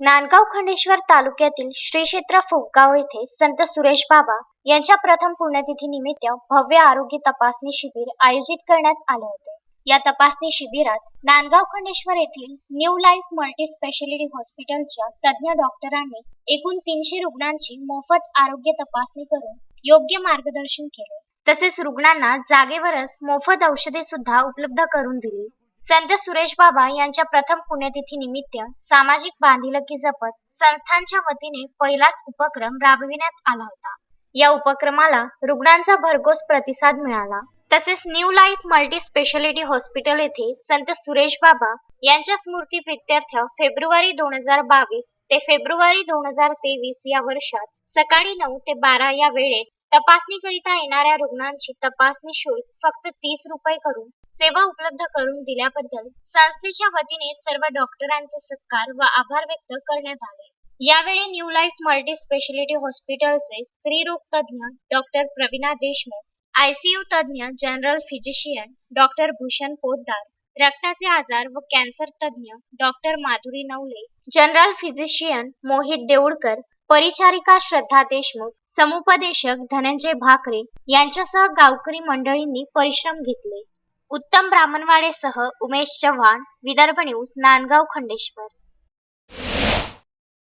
नांदगाव खंडेश्वर तालुक्यातील श्री क्षेत्र फुगगाव येथे संत सुरेश बाबा यांच्या प्रथम पुण्यतिथी निमित्त भव्य आरोग्य तपासणी शिबिर आयोजित करण्यात आले होते. या तपासणी शिबिरात नांदगाव खंडेश्वर येथील न्यू लाईफ मल्टी स्पेशालिटी हॉस्पिटलच्या तज्ज्ञ डॉक्टरांनी एकूण तीनशे रुग्णांची मोफत आरोग्य तपासणी करून योग्य मार्गदर्शन केले. तसेच रुग्णांना जागेवरच मोफत औषधे सुद्धा उपलब्ध करून दिली. संत सुरेश बाबा यांच्या प्रथम पुण्यतिथी निमित्त सामाजिक बांधिलकी जपत संस्थांच्या वतीने पहिलाच उपक्रम राबविण्यात आला होता. या उपक्रमाला रुग्णांचा भरघोस प्रतिसाद मिळाला. तसेच new life multi speciality hospital येथे संत सुरेश बाबा यांच्या स्मृती प्रित्यर्थ फेब्रुवारी दोन हजार बावीस ते फेब्रुवारी दोन हजार तेवीस या वर्षात सकाळी नऊ ते बारा या वेळेत तपासणीकरिता येणाऱ्या रुग्णांची तपासणी शुल्क फक्त तीस रुपये करून सेवा उपलब्ध करून दिल्याबद्दल संस्थेच्या वतीने सर्व डॉक्टरांचे सत्कार व आभार व्यक्त करण्यात आले. यावेळी न्यू लाईफ मल्टी स्पेशालिटी हॉस्पिटलचे स्त्रीरोग तज्ज्ञ डॉक्टर प्रवीणा देशमुख आयसीयू तज्ज्ञ general physician doctor Bhushan Poddar रक्ताचे आजार व कॅन्सर तज्ज्ञ doctor Madhuri Navale general physician Mohit Deulkar परिचारिका श्रद्धा देशमुख समुपदेशक धनंजय भाकरे यांच्यासह गावकरी मंडळींनी परिश्रम घेतले. उत्तम ब्राह्मणवाडेसह उमेश चव्हाण विदर्भ न्यूज नांदगाव खंडेश्वर.